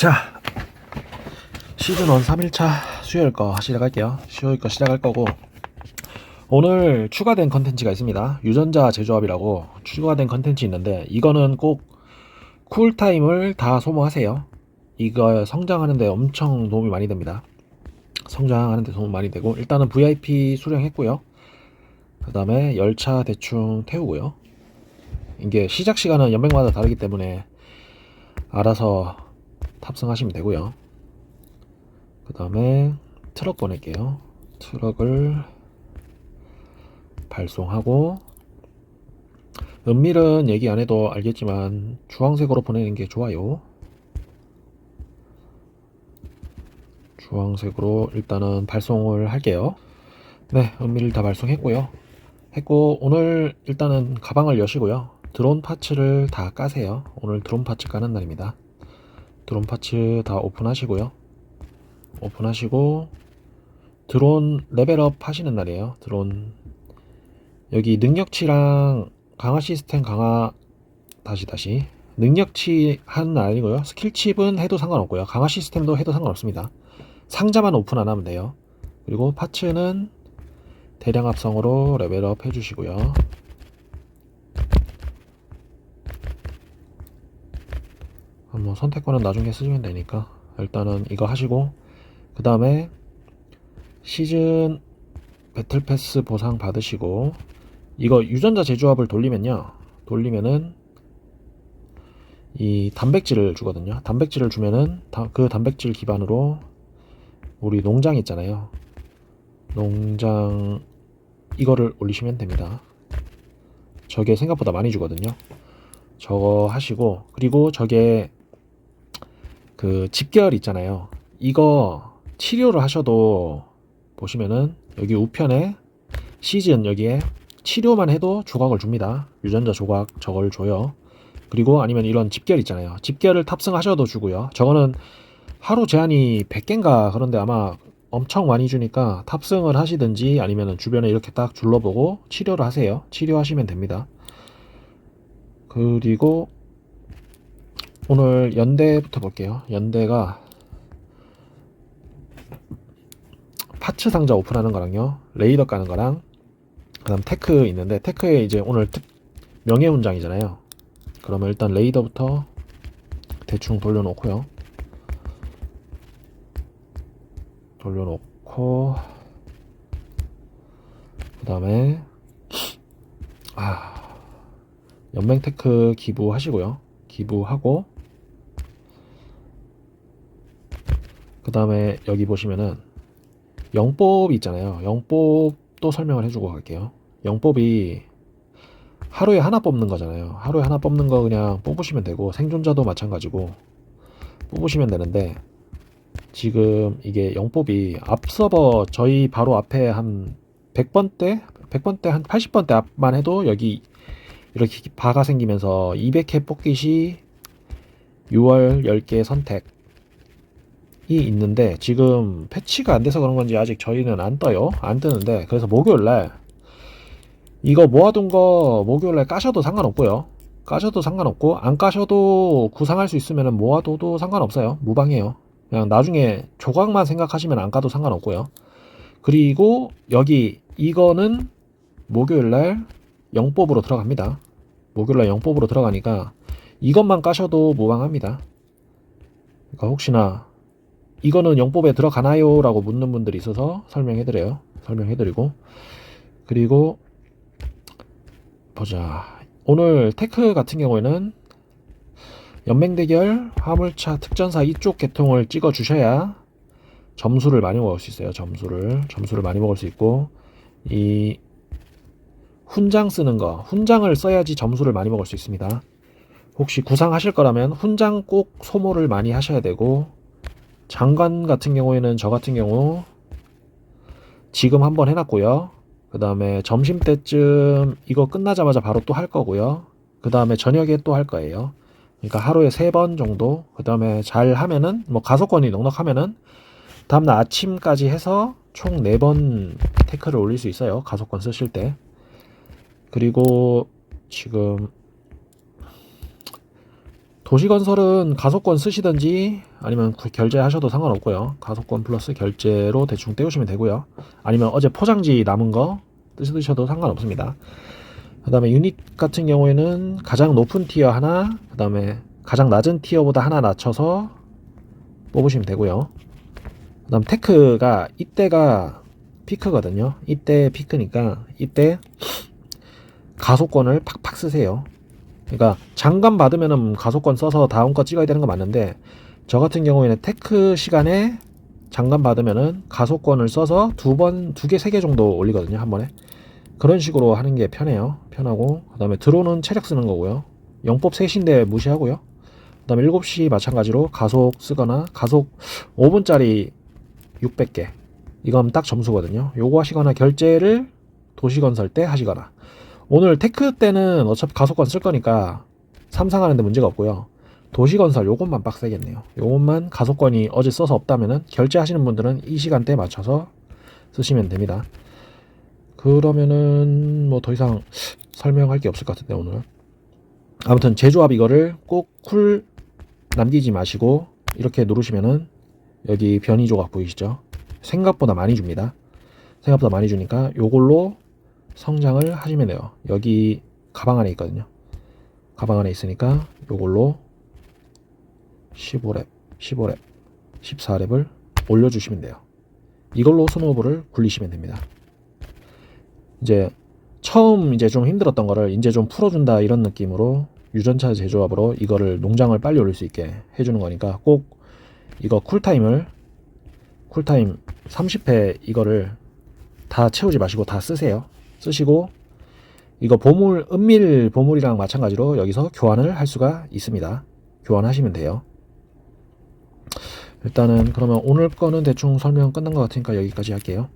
자 시즌 1 3일차 수요일 거 시작할게요. 수요일 거 시작할 거고 오늘 추가된 컨텐츠가 있습니다. 유전자 재조합이라고 추가된 컨텐츠 있는데 이거는 꼭 쿨타임을 다 소모하세요. 이거 성장하는데 엄청 도움이 많이 됩니다. 성장하는데 도움 많이 되고 일단은 VIP 수령했고요. 그 다음에 열차 대충 태우고요. 이게 시작 시간은 연맹마다 다르기 때문에 알아서 탑승하시면 되고요. 그 다음에 트럭 보낼게요. 트럭을 발송하고 은밀은 얘기 안 해도 알겠지만 주황색으로 보내는 게 좋아요. 주황색으로 일단은 발송을 할게요. 네, 은밀을 다 발송했고요. 했고 오늘 일단은 가방을 여시고요. 드론 파츠를 다 까세요. 오늘 드론 파츠 까는 날입니다. 드론 파츠 다 오픈하시고요. 오픈하시고 드론 레벨업 하시는 날이에요. 드론 여기 능력치랑 강화 시스템 강화 다시 다시 능력치 날 아니고요. 스킬칩은 해도 상관없고요. 강화 시스템도 해도 상관없습니다. 상자만 오픈 안 하면 돼요. 그리고 파츠는 대량 합성으로 레벨업 해주시고요. 뭐 선택권은 나중에 쓰시면 되니까 일단은 이거 하시고 그 다음에 시즌 배틀 패스 보상 받으시고 이거 유전자 재조합을 돌리면요. 돌리면은 이 단백질을 주거든요. 단백질을 주면은 다, 그 단백질 기반으로 우리 농장 있잖아요. 농장 이거를 올리시면 됩니다. 저게 생각보다 많이 주거든요. 저거 하시고 그리고 저게 그 집결 있잖아요. 이거 치료를 하셔도 보시면은 여기 우편에 시즌 여기에 치료만 해도 조각을 줍니다. 유전자 조각 저걸 줘요. 그리고 아니면 이런 집결 있잖아요. 집결을 탑승하셔도 주고요. 저거는 하루 제한이 100개인가 그런데 아마 엄청 많이 주니까 탑승을 하시든지 아니면 주변에 이렇게 딱 둘러보고 치료를 하세요. 치료하시면 됩니다. 그리고 오늘 연대부터 볼게요. 연대가 파츠 상자 오픈하는 거랑요. 레이더 까는 거랑 그 다음 테크 있는데 테크에 이제 오늘 특 명예 훈장이잖아요. 그러면 일단 레이더부터 대충 돌려놓고요. 돌려놓고 그 다음에 아 연맹 테크 기부하시고요. 기부하고 그 다음에 여기 보시면은 영법 있잖아요. 영법도 설명을 해주고 갈게요. 영법이 하루에 하나 뽑는 거잖아요. 하루에 하나 뽑는 거 그냥 뽑으시면 되고 생존자도 마찬가지고 뽑으시면 되는데 지금 이게 영법이 앞 서버 저희 바로 앞에 한 100번 대 100번 대 한 80번 대 앞만 해도 여기 이렇게 바가 생기면서 200회 뽑기 시 6월 10개 선택 있는데 지금 패치가 안 돼서 그런 건지 아직 저희는 안 떠요. 안 뜨는데 그래서 목요일 날 이거 모아둔 거 목요일 날 까셔도 상관없고요. 까셔도 상관없고 안 까셔도 구상할 수 있으면 모아둬도 상관없어요. 무방해요. 그냥 나중에 조각만 생각하시면 안 까도 상관없고요. 그리고 여기 이거는 목요일 날 영법으로 들어갑니다. 목요일 날 영법으로 들어가니까 이것만 까셔도 무방합니다. 그러니까 혹시나 이거는 영법에 들어가나요? 라고 묻는 분들이 있어서 설명해드려요. 설명해드리고. 그리고, 보자. 오늘 테크 같은 경우에는 연맹대결, 화물차, 특전사 이쪽 계통을 찍어 주셔야 점수를 많이 먹을 수 있어요. 점수를. 점수를 많이 먹을 수 있고, 이 훈장 쓰는 거, 훈장을 써야지 점수를 많이 먹을 수 있습니다. 혹시 구상하실 거라면 훈장 꼭 소모를 많이 하셔야 되고, 장관 같은 경우에는 저 같은 경우 지금 한번 해놨고요. 그 다음에 점심 때쯤 이거 끝나자마자 바로 또 할 거고요. 그 다음에 저녁에 또 할 거예요. 그러니까 하루에 세 번 정도. 그 다음에 잘 하면은 뭐 가속권이 넉넉하면은 다음날 아침까지 해서 총 네번 테크를 올릴 수 있어요. 가속권 쓰실 때. 그리고 지금 도시건설은 가속권 쓰시든지 아니면 구- 결제하셔도 상관없고요. 가속권 플러스 결제로 대충 떼우시면 되고요. 아니면 어제 포장지 남은 거 쓰셔도 상관없습니다. 그 다음에 유닛 같은 경우에는 가장 높은 티어 하나, 그 다음에 가장 낮은 티어보다 하나 낮춰서 뽑으시면 되고요. 그 다음 테크가 이때가 피크거든요. 이때 피크니까 이때 가속권을 팍팍 쓰세요. 그러니까 장관 받으면은 가속권 써서 다음 거 찍어야 되는 거 맞는데 저 같은 경우에는 테크 시간에 장관 받으면은 가속권을 써서 두 번, 두 개, 세 개 정도 올리거든요. 한 번에. 그런 식으로 하는 게 편해요. 편하고. 그 다음에 드론은 체력 쓰는 거고요. 영법 셋인데 무시하고요. 그 다음에 7시 마찬가지로 가속 쓰거나 가속 5분짜리 600개. 이건 딱 점수거든요. 요거 하시거나 결제를 도시건설 때 하시거나. 오늘 테크 때는 어차피 가속권 쓸 거니까 삼상하는데 문제가 없고요. 도시건설 요것만 빡세겠네요. 요것만 가속권이 어제 써서 없다면은 결제하시는 분들은 이 시간대에 맞춰서 쓰시면 됩니다. 그러면은 뭐 더 이상 설명할 게 없을 것 같은데 오늘. 아무튼 제조합 이거를 꼭 쿨 남기지 마시고 이렇게 누르시면은 여기 변이 조각 보이시죠? 생각보다 많이 줍니다. 생각보다 많이 주니까 요걸로 성장을 하시면 돼요. 여기 가방 안에 있거든요. 가방 안에 있으니까 요걸로 15랩, 15랩, 14랩을 올려주시면 돼요. 이걸로 스노우볼을 굴리시면 됩니다. 이제 처음 이제 좀 힘들었던 거를 이제 좀 풀어준다 이런 느낌으로 유전차 제조합으로 이거를 농장을 빨리 올릴 수 있게 해주는 거니까 꼭 이거 쿨타임을 쿨타임 30회 이거를 다 채우지 마시고 다 쓰세요. 쓰시고 이거 보물 은밀 보물이랑 마찬가지로 여기서 교환을 할 수가 있습니다. 교환하시면 돼요. 일단은 그러면 오늘 거는 대충 설명 끝난 것 같으니까 여기까지 할게요.